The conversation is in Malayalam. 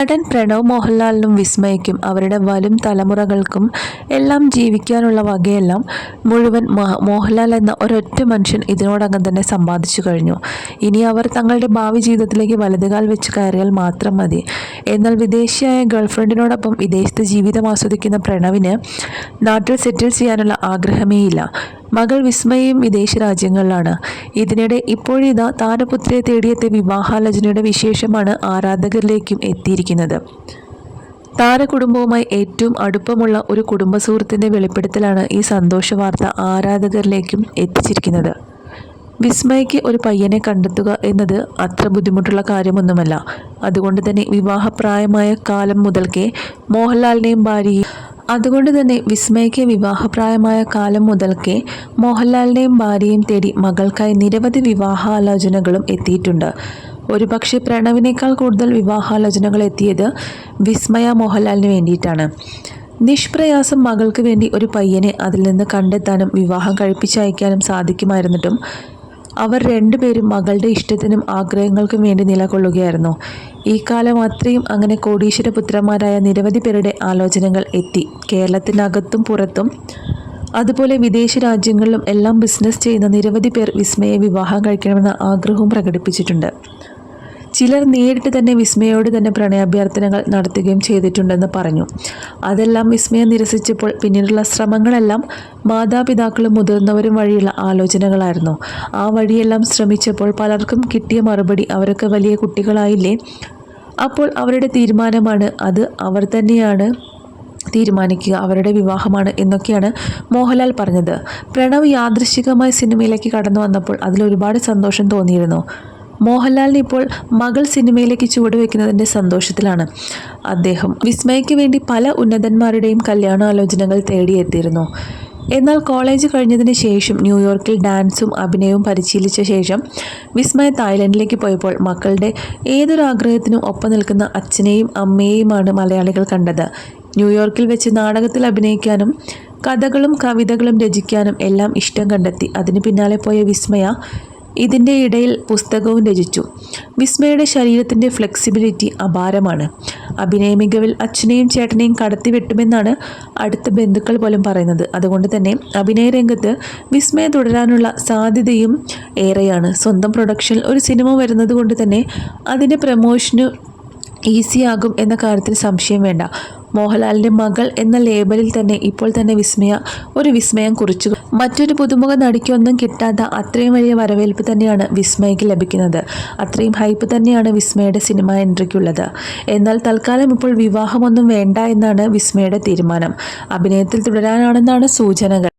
നടൻ പ്രണവ് മോഹൻലാലിനും വിസ്മയയ്ക്കും അവരുടെ വരും തലമുറകൾക്കും എല്ലാം ജീവിക്കാനുള്ള വകയെല്ലാം മുഴുവൻ മോഹൻലാൽ എന്ന ഒരൊറ്റ മനുഷ്യൻ ഇതിനോടകം തന്നെ സമ്പാദിച്ചു കഴിഞ്ഞു. ഇനി അവർ തങ്ങളുടെ ഭാവി ജീവിതത്തിലേക്ക് വലതുകാൽ വെച്ച് കയറിയാൽ മാത്രം മതി. എന്നാൽ വിദേശിയായ ഗേൾഫ്രണ്ടിനോടൊപ്പം വിദേശത്ത് ജീവിതം ആസ്വദിക്കുന്ന പ്രണവിന് നാട്ടിൽ സെറ്റിൽ ചെയ്യാനുള്ള ആഗ്രഹമേയില്ല. മകൾ വിസ്മയം വിദേശ രാജ്യങ്ങളിലാണ്. ഇതിനിടെ ഇപ്പോഴിതാ താരപുത്രിയെ തേടിയെത്തിയ വിവാഹാലോചനയുടെ വിശേഷമാണ് ആരാധകരിലേക്കും എത്തിയിരിക്കുന്നത്. താരകുടുംബവുമായി ഏറ്റവും അടുപ്പമുള്ള ഒരു കുടുംബ സുഹൃത്തിന്റെ വെളിപ്പെടുത്തലാണ് ഈ സന്തോഷ വാർത്ത ആരാധകരിലേക്കും എത്തിച്ചിരിക്കുന്നത്. വിസ്മയ്ക്ക് ഒരു പയ്യനെ കണ്ടെത്തുക എന്നത് അത്ര ബുദ്ധിമുട്ടുള്ള കാര്യമൊന്നുമല്ല. അതുകൊണ്ട് തന്നെ വിവാഹപ്രായമായ കാലം മുതൽക്കേ മോഹൻലാലിനെയും ഭാര്യയും അതുകൊണ്ട് തന്നെ വിസ്മയ്ക്ക് വിവാഹപ്രായമായ കാലം മുതൽക്കേ മോഹൻലാലിനെയും ഭാര്യയും തേടി മകൾക്കായി നിരവധി വിവാഹാലോചനകളും എത്തിയിട്ടുണ്ട്. ഒരുപക്ഷെ പ്രണവിനേക്കാൾ കൂടുതൽ വിവാഹാലോചനകൾ എത്തിയത് വിസ്മയ മോഹൻലാലിന് വേണ്ടിയിട്ടാണ്. നിഷ്പ്രയാസം മകൾക്ക് വേണ്ടി ഒരു പയ്യനെ അതിൽ നിന്ന് കണ്ടെത്താനും വിവാഹം കഴിപ്പിച്ചയക്കാനും സാധിക്കുമായിരുന്നിട്ടും അവർ രണ്ടുപേരും മകളുടെ ഇഷ്ടത്തിനും ആഗ്രഹങ്ങൾക്കും വേണ്ടി നിലകൊള്ളുകയായിരുന്നു. ഈ കാലം അത്രയും അങ്ങനെ കോടീശ്വര പുത്രന്മാരായ നിരവധി പേരുടെ ആലോചനകൾ എത്തി. കേരളത്തിനകത്തും പുറത്തും അതുപോലെ വിദേശ രാജ്യങ്ങളിലും എല്ലാം ബിസിനസ് ചെയ്യുന്ന നിരവധി പേർ വിസ്മയെ വിവാഹം കഴിക്കണമെന്ന ആഗ്രഹവും പ്രകടിപ്പിച്ചിട്ടുണ്ട്. ചിലർ നേരിട്ട് തന്നെ വിസ്മയോട് തന്നെ പ്രണയാഭ്യർത്ഥനകൾ നടത്തുകയും ചെയ്തിട്ടുണ്ടെന്ന് പറഞ്ഞു. അതെല്ലാം വിസ്മയം നിരസിച്ചപ്പോൾ പിന്നീടുള്ള ശ്രമങ്ങളെല്ലാം മാതാപിതാക്കളും മുതിർന്നവരും വഴിയുള്ള ആലോചനകളായിരുന്നു. ആ വഴിയെല്ലാം ശ്രമിച്ചപ്പോൾ പലർക്കും കിട്ടിയ മറുപടി അവരൊക്കെ വലിയ കുട്ടികളായില്ലേ? അപ്പോൾ അവരുടെ തീരുമാനമാണ് അത്. അവർ തന്നെയാണ് തീരുമാനിക്കുക. അവരുടെ വിവാഹമാണ് എന്നൊക്കെയാണ് മോഹൻലാൽ പറഞ്ഞത്. പ്രണവ് യാദൃശികമായി സിനിമയിലേക്ക് കടന്നു വന്നപ്പോൾ അതിൽ ഒരുപാട് സന്തോഷം തോന്നിയിരുന്നു. മോഹൻലാലിന് ഇപ്പോൾ മകൾ സിനിമയിലേക്ക് ചുവടുവെക്കുന്നതിന്റെ സന്തോഷത്തിലാണ്. അദ്ദേഹം വിസ്മയയ്ക്ക് വേണ്ടി പല ഉന്നതന്മാരുടെയും കല്യാണാലോചനകൾ തേടിയെത്തിയിരുന്നു. എന്നാൽ കോളേജ് കഴിഞ്ഞതിന് ശേഷം ന്യൂയോർക്കിൽ ഡാൻസും അഭിനയവും പരിശീലിച്ച ശേഷം വിസ്മയ തായ്ലൻഡിലേക്ക് പോയപ്പോൾ മക്കളുടെ ഏതൊരു ആഗ്രഹത്തിനും ഒപ്പം നിൽക്കുന്ന അച്ഛനെയും അമ്മയെയുമാണ് മലയാളികൾ കണ്ടത്. ന്യൂയോർക്കിൽ വെച്ച് നാടകത്തിൽ അഭിനയിക്കാനും കഥകളും കവിതകളും രചിക്കാനും എല്ലാം ഇഷ്ടം കണ്ടെത്തി. അതിന് പിന്നാലെ പോയ വിസ്മയ ഇതിന്റെ ഇടയിൽ പുസ്തകവും രചിച്ചു. വിസ്മയുടെ ശരീരത്തിന്റെ ഫ്ലെക്സിബിലിറ്റി അപാരമാണ്. അഭിനയ മികവിൽ അച്ഛനെയും ചേട്ടനെയും കടത്തിവെട്ടുമെന്നാണ് അടുത്ത ബന്ധുക്കൾ പോലും പറയുന്നത്. അതുകൊണ്ട് തന്നെ അഭിനയ രംഗത്ത് വിസ്മയ തുടരാനുള്ള സാധ്യതയും ഏറെയാണ്. സ്വന്തം പ്രൊഡക്ഷനിൽ ഒരു സിനിമ വരുന്നത് കൊണ്ട് തന്നെ അതിന്റെ പ്രമോഷന് ഈസിയാകും എന്ന കാര്യത്തിൽ സംശയം വേണ്ട. മോഹൻലാലിന്റെ മകൾ എന്ന ലേബലിൽ തന്നെ ഇപ്പോൾ തന്നെ വിസ്മയ ഒരു വിസ്മയം കുറിച്ചു. മറ്റൊരു പുതുമുഖ നടിക്കൊന്നും കിട്ടാത്ത അത്രയും വലിയ വരവേൽപ്പ് തന്നെയാണ് വിസ്മയക്ക് ലഭിക്കുന്നത്. അത്രയും ഹൈപ്പ് തന്നെയാണ് വിസ്മയുടെ സിനിമ എൻട്രിക്കുള്ളത് എന്നാൽ തൽക്കാലം ഇപ്പോൾ വിവാഹമൊന്നും വേണ്ട എന്നാണ് വിസ്മയുടെ തീരുമാനം. അഭിനയത്തിൽ തുടരാനാണെന്നാണ് സൂചനകൾ.